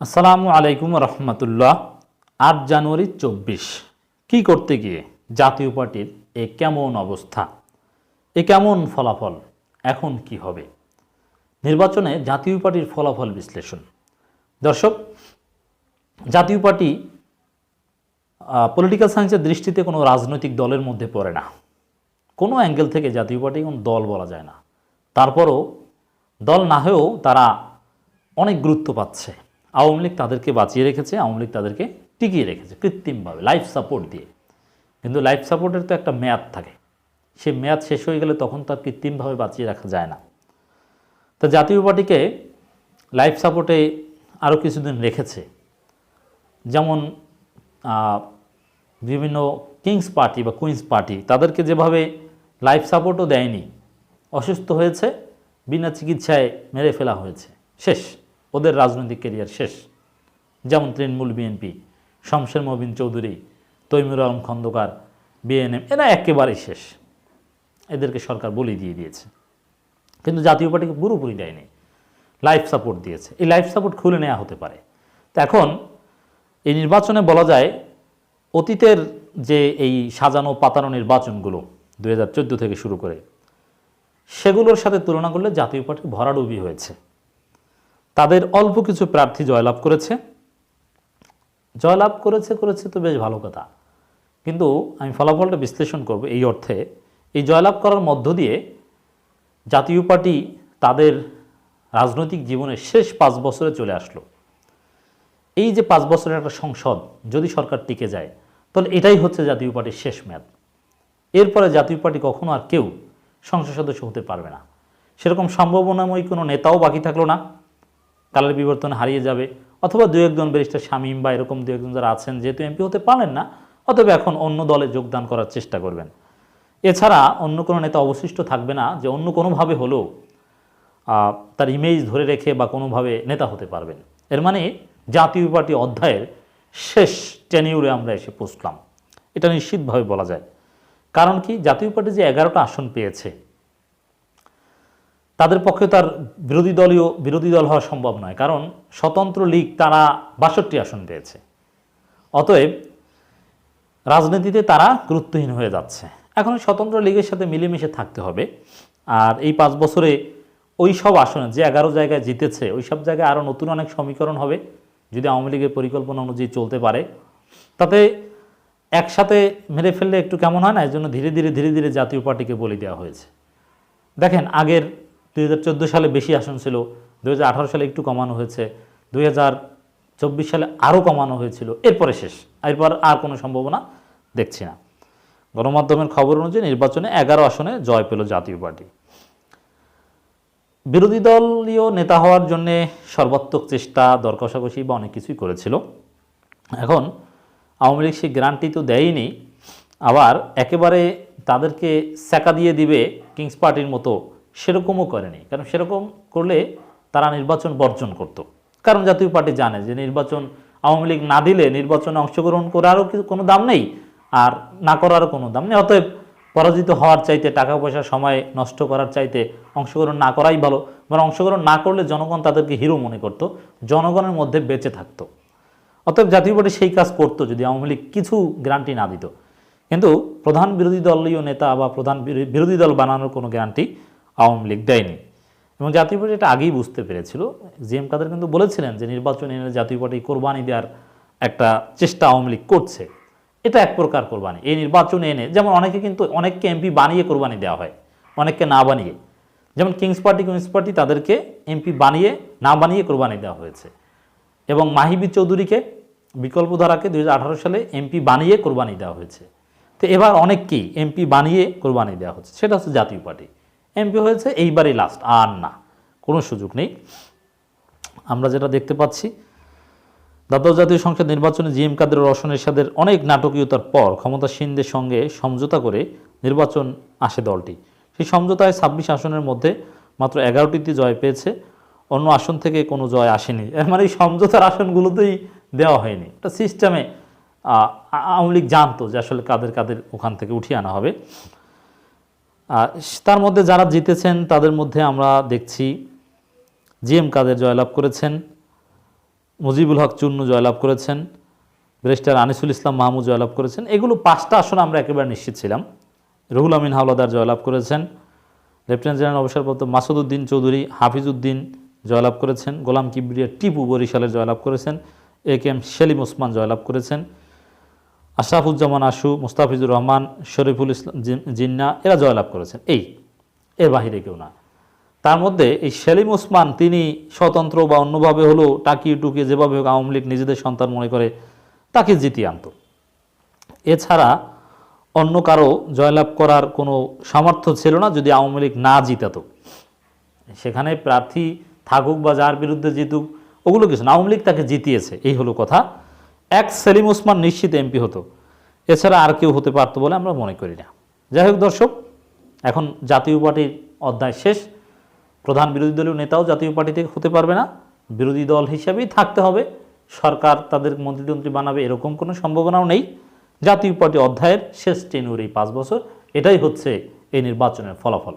আসসালামু আলাইকুম রহমতুল্লাহ। আট জানুয়ারি চব্বিশ। কি করতে গিয়ে জাতীয় পার্টির এ কেমন অবস্থা? এ কেমন ফলাফল? এখন কি হবে? নির্বাচনে জাতীয় পার্টির ফলাফল বিশ্লেষণ। দর্শক, জাতীয় পার্টি পলিটিক্যাল সায়েন্সের দৃষ্টিতে কোনো রাজনৈতিক দলের মধ্যে পড়ে না। কোনো অ্যাঙ্গেল থেকে জাতীয় পার্টি কোনো দল বলা যায় না। তারপরও দল না হয়েও তারা অনেক গুরুত্ব পাচ্ছে। আওয়ামী লীগ তাদেরকে বাঁচিয়ে রেখেছে, আওয়ামী লীগ তাদেরকে টিকিয়ে রেখেছে কৃত্রিমভাবে লাইফ সাপোর্ট দিয়ে। কিন্তু লাইফ সাপোর্টের তো একটা মেয়াদ থাকে। সে মেয়াদ শেষ হয়ে গেলে তখন তার কৃত্রিমভাবে বাঁচিয়ে রাখা যায় না। তো জাতীয় পার্টিকে লাইফ সাপোর্টে আরও কিছুদিন রেখেছে। যেমন বিভিন্ন কিংস পার্টি বা কুইন্স পার্টি তাদেরকে যেভাবে লাইফ সাপোর্টও দেয়নি, অসুস্থ হয়েছে, বিনা চিকিৎসায় মেরে ফেলা হয়েছে। শেষ। ওদের রাজনৈতিক ক্যারিয়ার শেষ। যেমন তৃণমূল বিএনপি শমশের মবিন চৌধুরী, তৈমুর আলম খন্দকার বিএনএম এরা একেবারেই শেষ। এদেরকে সরকার বলি দিয়ে দিয়েছে। কিন্তু জাতীয় পার্টিকে পুরোপুরি দেয়নি। লাইফ সাপোর্ট দিয়েছে। এই লাইফ সাপোর্ট খুলে নেওয়া হতে পারে। তো এখন এই নির্বাচনে বলা যায়, অতীতের যে এই সাজানো পাতানো নির্বাচনগুলো দু হাজার চোদ্দ থেকে শুরু করে, সেগুলোর সাথে তুলনা করলে জাতীয় পার্টি ভরাডুবি হয়েছে। তাদের অল্প কিছু প্রার্থী জয়লাভ করেছে। জয়লাভ করেছে করেছে তো বেশ ভালো কথা। কিন্তু আমি ফলাফলটা বিশ্লেষণ করব এই অর্থে। এই জয়লাভ করার মধ্য দিয়ে জাতীয় পার্টি তাদের রাজনৈতিক জীবনের শেষ পাঁচ বছরে চলে আসলো। এই যে পাঁচ বছরের একটা সংসদ যদি সরকার টিকে যায়, তাহলে এটাই হচ্ছে জাতীয় পার্টির শেষ মেয়াদ। এরপরে জাতীয় পার্টি কখনো আর কেউ সংসদ সদস্য হতে পারবে না। সেরকম সম্ভাবনাময় কোনো নেতাও বাকি থাকল না। কালের বিবর্তন হারিয়ে যাবে অথবা দু একজন ব্যারিস্টার শামীম বা এরকম দু একজন যারা আছেন, যেহেতু এমপি হতে পারেন না অথবা এখন অন্য দলে যোগদান করার চেষ্টা করবেন। এছাড়া অন্য কোনো নেতা অবশিষ্ট থাকবে না যে অন্য কোনোভাবে হলেও তার ইমেজ ধরে রেখে বা কোনোভাবে নেতা হতে পারবেন। এর মানে জাতীয় পার্টি অধ্যায়ের শেষ টেনিউরে আমরা এসে পৌঁছলাম। এটা নিশ্চিতভাবে বলা যায়। কারণ কি? জাতীয় পার্টি যে এগারোটা আসন পেয়েছে তাদের পক্ষে তার বিরোধী দলীয় বিরোধী দল হওয়া সম্ভব নয়। কারণ স্বতন্ত্র লীগ তারা বাষট্টি আসন পেয়েছে। অতএব রাজনীতিতে তারা গুরুত্বহীন হয়ে যাচ্ছে। এখন স্বতন্ত্র লীগের সাথে মিলেমিশে থাকতে হবে। আর এই পাঁচ বছরে ওই সব আসনে যে এগারো জায়গায় জিতেছে, ওই সব জায়গায় আরও নতুন অনেক সমীকরণ হবে, যদি আওয়ামী লীগের পরিকল্পনা অনুযায়ী চলতে পারে। তাতে একসাথে মেরে ফেললে একটু কেমন হয় না? এর জন্য ধীরে ধীরে ধীরে ধীরে জাতীয় পার্টিকে বলি দেওয়া হয়েছে। দেখেন আগের দুই হাজার চোদ্দ সালে বেশি আসন ছিল দু হাজার আঠারো সালে একটু কমানো হয়েছে, দুই হাজার চব্বিশ সালে আরও কমানো হয়েছিল। এরপরে শেষ, এরপর আর কোনো সম্ভাবনা দেখছি না। গণমাধ্যমের খবর অনুযায়ী নির্বাচনে এগারো আসনে জয় পেল জাতীয় পার্টি। বিরোধী দলীয় নেতা হওয়ার জন্যে সর্বাত্মক চেষ্টা দর কষাকষি বা অনেক কিছুই করেছিল। এখন আওয়ামী লীগ সেই গ্রান্টি তো দেয়নি, আবার একেবারে তাদেরকে স্যাকা দিয়ে দিবে কিংস পার্টির মতো সেরকমও করেনি। কারণ সেরকম করলে তারা নির্বাচন বর্জন করত। কারণ জাতীয় পার্টি জানে যে নির্বাচন আওয়ামী লীগ না দিলে নির্বাচনে অংশগ্রহণ করারও কোনো দাম নেই। আর না করারও কোনো দাম নেই। অতএব পরাজিত হওয়ার চাইতে টাকা পয়সা সময় নষ্ট করার চাইতে অংশগ্রহণ না করাই ভালো। বরং অংশগ্রহণ না করলে জনগণ তাদেরকে হিরো মনে করত, জনগণের মধ্যে বেঁচে থাকতো। অতএব জাতীয় পার্টি সেই কাজ করতো যদি আওয়ামী লীগ কিছু গ্যারান্টি না দিত। কিন্তু প্রধান বিরোধী দলীয় নেতা বা প্রধান বিরোধী দল বানানোর কোনো গ্যারান্টি আওয়ামী লীগ দেয়নি। এবং জাতীয় পার্টি এটা আগেই বুঝতে পেরেছিল। জি এম কাদের কিন্তু বলেছিলেন যে নির্বাচন এনে জাতীয় পার্টি কোরবানি দেওয়ার একটা চেষ্টা আওয়ামী লীগ করছে। এটা এক প্রকার কোরবানি। এই নির্বাচনে এনে যেমন অনেকে কিন্তু অনেককে এমপি বানিয়ে কোরবানি দেওয়া হয়, অনেককে না বানিয়ে। যেমন কিংস পার্টি কিংস পার্টি তাদেরকে এমপি বানিয়ে, না বানিয়ে কোরবানি দেওয়া হয়েছে। এবং মাহিবি চৌধুরীকে বিকল্পধারাকে দুই হাজার আঠারো সালে এমপি বানিয়ে কোরবানি দেওয়া হয়েছে। তো এবার অনেককেই এমপি বানিয়ে কোরবানি দেওয়া হচ্ছে। সেটা হচ্ছে জাতীয় পার্টি। এমপি হয়েছে, এইবারই লাস্ট আর না। কোনো সুযোগ নেই। আমরা যেটা দেখতে পাচ্ছি, দ্বাদশ জাতীয় সংসদ নির্বাচনে জিএম কাদের রওশন এরশাদের অনেক নাটকীয়তার পর ক্ষমতাসীনদের সঙ্গে সমঝোতা করে নির্বাচন আসে দলটি। সেই সমঝোতায় ছাব্বিশ আসনের মধ্যে মাত্র এগারোটিতে জয় পেয়েছে। অন্য আসন থেকে কোনো জয় আসেনি। মানে এই সমঝোতার আসনগুলোতেই দেওয়া হয়নি। এটা সিস্টেমে আওয়ামী লীগ জানতো যে আসলে কাদের কাদের ওখান থেকে উঠিয়ে আনা হবে। তার মধ্যে যারা জিতেছেন, তাদের মধ্যে আমরা দেখছি জি এম কাদের জয়লাভ করেছেন, মুজিবুল হক চুন্নু জয়লাভ করেছেন, ব্যারিস্টার আনিসুল ইসলাম মাহমুদ জয়লাভ করেছেন। এগুলো পাঁচটা আসন আমরা একেবারে নিশ্চিত ছিলাম। রুহুল আমিন হাওলাদার জয়লাভ করেছেন, লেফটেন্যান্ট জেনারেল অবসরপ্রাপ্ত মাসুদউদ্দিন চৌধুরী হাফিজউদ্দিন জয়লাভ করেছেন, গোলাম কিবরিয়া টিপু বরিশালের জয়লাভ করেছেন, A K M Selim Osman জয়লাভ করেছেন। আশরাফুজ্জামান, আশু, মুস্তাফিজুর রহমান, শরীফুল ইসলাম, জিন- জিন্না, এরা জয়লাভ করেছেন। এই, এর বাহিরে কেউ না। তার মধ্যে এই সেলিম ওসমান, তিনি স্বতন্ত্র বা অন্যভাবে হলো টাকিয়ে টুকিয়ে যেভাবে হোক আওয়ামী লীগ নিজেদের সন্তান মনে করে, তাকে জিতিয়ে আনত। এছাড়া অন্য কারও জয়লাভ করার কোনো সামর্থ্য ছিল না যদি আওয়ামী লীগ না জিতাত। সেখানে প্রার্থী থাকুক বা যার বিরুদ্ধে জিতুক, ওগুলো কিছু না। আওয়ামী লীগ তাকে জিতিয়েছে, এই হলো কথা। এক সেলিম ওসমান নিশ্চিত এমপি হতো। এছাড়া আর কেউ হতে পারতো বলে আমরা মনে করি না। যাই হোক দর্শক, এখন জাতীয় পার্টির অধ্যায় শেষ। প্রধান বিরোধী দলীয় নেতাও জাতীয় পার্টি থেকে হতে পারবে না। বিরোধী দল হিসাবেই থাকতে হবে। সরকার তাদের মন্ত্রীতন্ত্রী বানাবে এরকম কোনো সম্ভাবনাও নেই। জাতীয় পার্টি অধ্যায়ের শেষ টেনুর এই পাঁচ বছর, এটাই হচ্ছে এই নির্বাচনের ফলাফল।